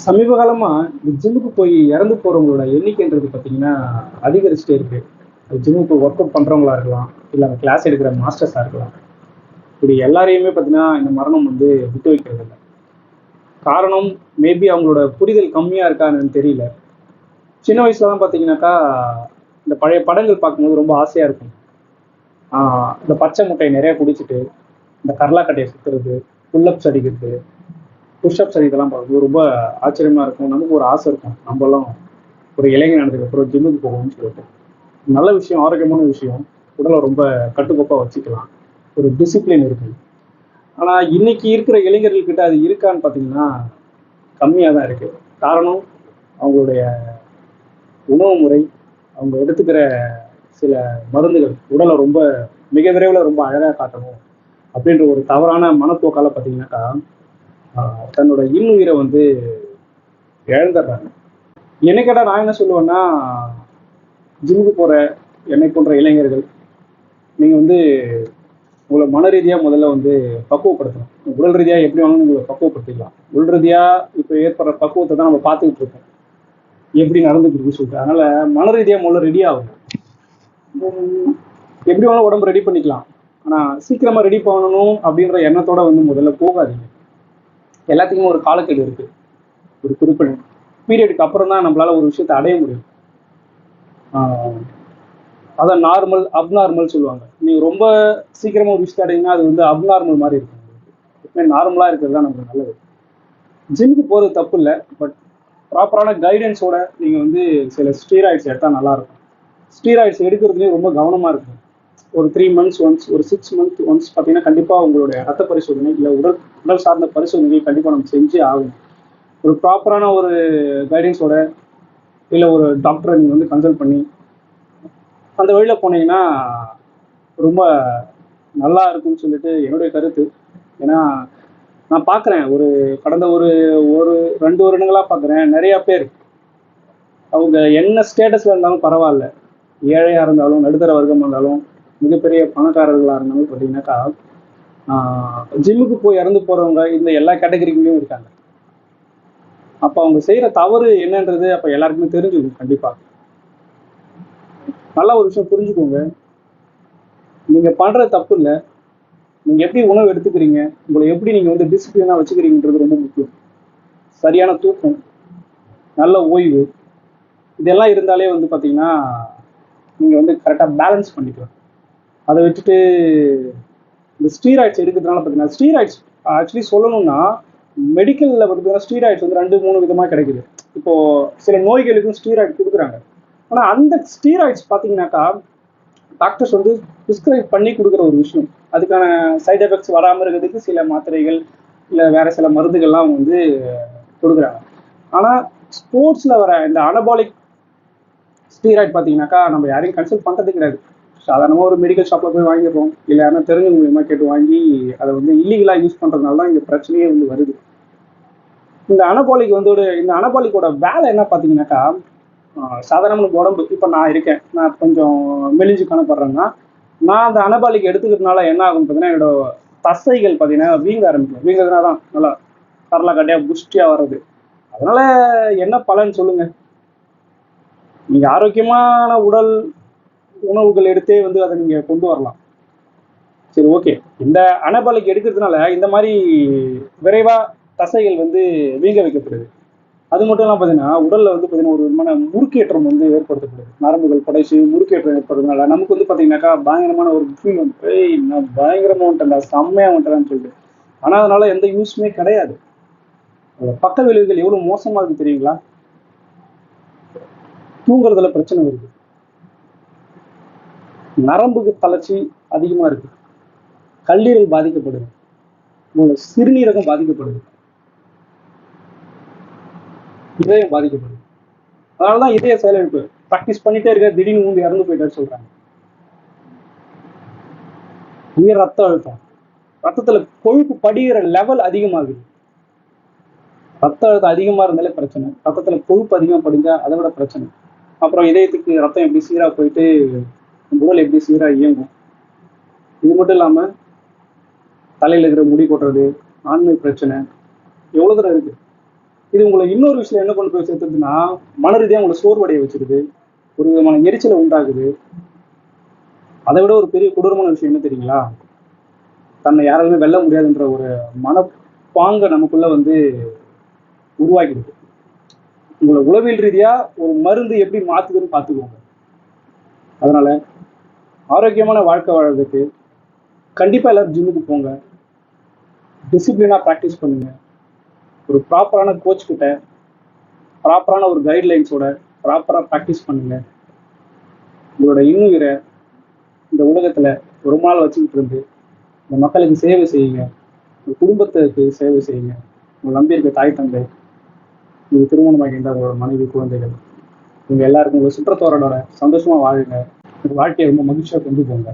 சமீப காலமாக இந்த ஜிம்முக்கு போய் இறந்து போகிறவங்களோட எண்ணிக்கைன்றது பார்த்தீங்கன்னா அதிகரிச்சுட்டே இருக்கு. அது ஜிம்முக்கு ஒர்க் அவுட் பண்றவங்களா இருக்கலாம் இல்லை அந்த கிளாஸ் எடுக்கிற மாஸ்டர்ஸாக இருக்கலாம். இப்படி எல்லாரையுமே பார்த்தீங்கன்னா இந்த மரணம் வந்து விட்டு வைக்கிறது இல்லை. காரணம் மேபி அவங்களோட புரிதல் கம்மியாக இருக்கான்னு தெரியல. சின்ன வயசுல தான் பார்த்தீங்கன்னாக்கா இந்த பழைய படங்கள் பார்க்கும்போது ரொம்ப ஆசையாக இருக்கும். இந்த பச்சை முட்டையை நிறைய குடிச்சிட்டு இந்த கர்லாக்கட்டையை சுத்துறது புல்லப்ஸ் அடிக்கிறது புஷ்அப்ஸ் இதெல்லாம் பார்க்கும்போது ரொம்ப ஆச்சரியமா இருக்கும். நமக்கு ஒரு ஆசை இருக்கும். நம்மளும் ஒரு இளைஞர் நடந்ததுக்கு அப்புறம் ஜிம்முக்கு போகணும்னு சொல்லிட்டு. நல்ல விஷயம் ஆரோக்கியமான விஷயம். உடலை ரொம்ப கட்டுக்கோப்பாக வச்சுக்கலாம். ஒரு டிசிப்ளின் இருக்கு ஆனால் இன்னைக்கு இருக்கிற இளைஞர்கள்கிட்ட அது இருக்கான்னு பார்த்தீங்கன்னா கம்மியாக தான் இருக்கு. காரணம் அவங்களுடைய உணவு முறை அவங்க எடுத்துக்கிற சில மருந்துகள் உடலை ரொம்ப மிக விரைவில் ரொம்ப அழகாக காட்டணும். அப்படின்ற ஒரு தவறான மனப்போக்கால் பார்த்தீங்கன்னாக்கா தன்னோட இன்னுயிரை வந்து இழந்துடுறாங்க. என்னை கேட்டால் நான் என்ன சொல்லுவேன்னா ஜிம்முக்கு போகிற என்னை போன்ற இளைஞர்கள் நீங்கள் வந்து உங்களை மன ரீதியாக முதல்ல வந்து பக்குவப்படுத்தணும். உடல் ரீதியாக எப்படி வேணாலும் உங்களை பக்குவப்படுத்திக்கலாம். உடல் ரீதியாக இப்போ ஏற்படுற பக்குவத்தை தான் நம்ம பார்த்துக்கிட்டு இருக்கோம். எப்படி நடந்துக்கிட்டு சொல்லிட்டு. அதனால மன ரீதியாக முதல்ல ரெடி ஆகும் எப்படி வேணாலும் உடம்பு ரெடி பண்ணிக்கலாம். ஆனால் சீக்கிரமாக ரெடி பண்ணணும் அப்படின்ற எண்ணத்தோட வந்து முதல்ல போகாதீங்க. எல்லாத்துக்குமே ஒரு காலக்கெடு இருக்கு. ஒரு குறிப்பிட்ட பீரியடுக்கு அப்புறம் தான் நம்மளால ஒரு விஷயத்தை அடைய முடியும். ஆஹ் அதான் நார்மல் அப்நார்மல் சொல்லுவாங்க. நீங்க ரொம்ப சீக்கிரமா ஒரு விஷயத்தை அடையினா அது வந்து அப்நார்மல் மாதிரி இருக்கும். எப்பவுமே நார்மலா இருக்கிறது தான் நமக்கு நல்லது. ஜிம்முக்கு போகிறது தப்பு இல்லை பட் ப்ராப்பரான கைடன்ஸோட நீங்க வந்து சில ஸ்டீராய்ட்ஸ் எடுத்தால் நல்லா இருக்கும். ஸ்டீராய்ட்ஸ் எடுக்கிறதுலேயும் ரொம்ப கவனமா இருக்கும் ஒரு த்ரீ மந்த்ஸ் ஒன்ஸ் ஒரு சிக்ஸ் மந்த் ஒன்ஸ் பார்த்தீங்கன்னா கண்டிப்பாக உங்களுடைய ரத்த பரிசோதனை இல்லை உடல் உடல் சார்ந்த பரிசோதனையை கண்டிப்பாக நம்ம செஞ்சே ஆகணும். ஒரு ப்ராப்பரான ஒரு கைடன்ஸோட இல்லை ஒரு டாக்டரை நீங்கள் வந்து கன்சல்ட் பண்ணி அந்த வழியில் போனீங்கன்னா ரொம்ப நல்லா இருக்கும்னு சொல்லிட்டு என்னுடைய கருத்து. ஏன்னா நான் பார்க்குறேன் ஒரு கடந்த ஒரு ஒரு ரெண்டு வருடங்களாக பார்க்குறேன் நிறையா பேர். அவங்க என்ன ஸ்டேட்டஸில் இருந்தாலும் பரவாயில்ல. ஏழையாக இருந்தாலும் நடுத்தர வர்க்கமாக இருந்தாலும் மிகப்பெரிய பணக்காரர்களாக இருந்தாலும் பார்த்தீங்கன்னாக்கா ஜிம்முக்கு போய் இறந்து போகிறவங்க இந்த எல்லா கேட்டகரிக்குள்ளேயும் இருக்காங்க. அப்போ அவங்க செய்கிற தவறு என்னன்றது அப்போ எல்லாருக்குமே தெரிஞ்சுக்கணும் கண்டிப்பாக நல்ல ஒரு விஷயம் புரிஞ்சுக்கோங்க. நீங்கள் பண்ணுற தப்பு இல்லை. நீங்கள் எப்படி உணவு எடுத்துக்கிறீங்க உங்களை எப்படி நீங்கள் வந்து டிசிப்ளினாக வச்சுக்கிறீங்கன்றது ரொம்ப முக்கியம். சரியான தூக்கம் நல்ல ஓய்வு இதெல்லாம் இருந்தாலே வந்து பார்த்தீங்கன்னா நீங்கள் வந்து கரெக்டாக பேலன்ஸ் பண்ணிக்கலாம். அதை விட்டுட்டு இந்த ஸ்டீராய்ட்ஸ் எடுக்கிறதுனால பார்த்தீங்கன்னா ஸ்டீராய்ட்ஸ் ஆக்சுவலி சொல்லணும்னா மெடிக்கலில் பார்த்தீங்கன்னா ஸ்டீராய்ட்ஸ் வந்து ரெண்டு மூணு விதமாக கிடைக்குது. இப்போ சில நோய்களுக்கும் ஸ்டீராய்டு கொடுக்குறாங்க. ஆனால் அந்த ஸ்டீராய்ட்ஸ் பார்த்தீங்கன்னாக்கா டாக்டர்ஸ் வந்து ப்ரிஸ்கிரைப் பண்ணி கொடுக்குற ஒரு விஷயம். அதுக்கான சைடு எஃபெக்ட்ஸ் வராமல் இருக்கிறதுக்கு சில மாத்திரைகள் இல்லை வேற சில மருந்துகள்லாம் அவங்க வந்து கொடுக்குறாங்க. ஆனால் ஸ்போர்ட்ஸில் வர இந்த அனபாலிக் ஸ்டீராய்ட் பார்த்தீங்கன்னாக்கா நம்ம யாரையும் கன்சல்ட் பண்ணுறது கிடையாது. சாதாரணமாக ஒரு மெடிக்கல் ஷாப்பில் போய் வாங்கிடுறோம். இல்லை யாரும் தெரிஞ்சவங்க மூலியமாக கேட்டு வாங்கி அதை வந்து இல்லீகலாக யூஸ் பண்ணுறதுனால தான் இங்கே பிரச்சனையே வந்து வருது. இந்த அனபாலிக் வந்து ஒரு இந்த அனபாலிக்கோட வேலை என்ன பார்த்தீங்கன்னாக்கா சாதாரண உடம்பு. இப்போ நான் இருக்கேன். நான் கொஞ்சம் மெலிஞ்சு காணப்படுறேன்னா நான் அந்த அனபாலிக் எடுத்துக்கிறதுனால என்ன ஆகும் பார்த்தீங்கன்னா என்னோட தசைகள் பார்த்தீங்கன்னா வீங்க ஆரம்பிக்கும். வீங்கிறதுனால தான் நல்லா கரலா கட்டையாக புஷ்டியாக வர்றது. அதனால என்ன பலன் சொல்லுங்க. நீங்கள் ஆரோக்கியமான உடல் உணவுகள் எடுத்தே வந்து அதை நீங்க கொண்டு வரலாம். சரி ஓகே இந்த அனபாலிக் எடுக்கிறதுனால இந்த மாதிரி விரைவா தசைகள் வந்து வீங்க வைக்கப்படுது. அது மட்டும் இல்லாமல் பார்த்தீங்கன்னா உடல்ல வந்து பார்த்தீங்கன்னா ஒரு விதமான முறுக்கேற்றம் வந்து ஏற்படுத்தப்படுது. நரம்புகள் படைச்சு முறுக்கேற்றம் ஏற்படுறதுனால நமக்கு வந்து பார்த்தீங்கன்னாக்கா பயங்கரமான ஒரு ஃபீல் வந்து நான் பயங்கரமாக வந்துட்டேன்டா செம்மையாக வந்துட்டேன்னு சொல்லிட்டு. ஆனால் அதனால எந்த யூஸுமே கிடையாது. பக்க விளைவுகள் எவ்வளவு மோசமா இருக்கு தெரியுங்களா? தூங்குறதுல பிரச்சனை வருது. நரம்புக்கு தளர்ச்சி அதிகமா இருக்கு. கல்லீரல் பாதிக்கப்படுது. உங்களோட சிறுநீரகம் பாதிக்கப்படுது. இதயம் பாதிக்கப்படுது. அதனாலதான் இதய செயலிழப்பு. ப்ராக்டிஸ் பண்ணிட்டே இருக்க திடீர்னு மூணு இறந்து போயிட்டாரு சொல்றாங்க. உயர் ரத்த அழுத்தம். ரத்தத்துல கொழுப்பு படிகிற லெவல் அதிகமாகுது. ரத்த அழுத்தம் அதிகமா இருந்தாலே பிரச்சனை. ரத்தத்துல கொழுப்பு அதிகமா படிஞ்சா அதை விட பிரச்சனை. அப்புறம் இதயத்துக்கு ரத்தம் எப்படி சீரா போயிட்டு உடல் எப்படி சீராக இயங்கும்? இது மட்டும் இல்லாம தலையில இருக்கிற முடி கொட்டுறது ஆண்மை பிரச்சனை எவ்வளவு தூரம் இருக்கு? இது உங்களை இன்னொரு விஷயம் என்ன கொண்டு போய் சேர்த்துதுன்னா மன ரீதியாக உங்களை சோர்வடைய வச்சிருது ஒரு விதமான எரிச்சலை உண்டாகுது அதை விட ஒரு பெரிய கொடூரமான விஷயம் என்ன தெரியுங்களா? தன்னை யாராலுமே வெல்ல முடியாதுன்ற ஒரு மனப்பாங்க நமக்குள்ள வந்து உருவாக்கிடுது. உங்களை உளவியல் ரீதியா ஒரு மருந்து எப்படி மாத்துதுன்னு பார்த்துக்கோங்க. அதனால ஆரோக்கியமான வாழ்க்கை வாழ்றதுக்கு கண்டிப்பாக எல்லோரும் ஜிம்முக்கு போங்க. டிசிப்ளினாக ப்ராக்டிஸ் பண்ணுங்கள் ஒரு ப்ராப்பரான கோச் கிட்ட ப்ராப்பரான ஒரு கைட்லைன்ஸோட ப்ராப்பராக ப்ராக்டிஸ் பண்ணுங்கள் உங்களோட இன்னுயிரை இந்த உலகத்தில் ரொம்ப நாள் வச்சுக்கிட்டு இருந்து இந்த மக்களுக்கு சேவை செய்யுங்க. உங்கள் குடும்பத்துக்கு சேவை செய்யுங்க. உங்கள் நம்பி இருக்க தாய் தந்தை உங்க திருமணமாகின்ற உங்களோட மனைவி குழந்தைகள் இவங்க எல்லாருக்கும் உங்கள் சுற்றத்தோரோட சந்தோஷமாக வாழுங்க. உங்க வாழ்க்கையை ரொம்ப மகிழ்ச்சியாக கொண்டு போங்க.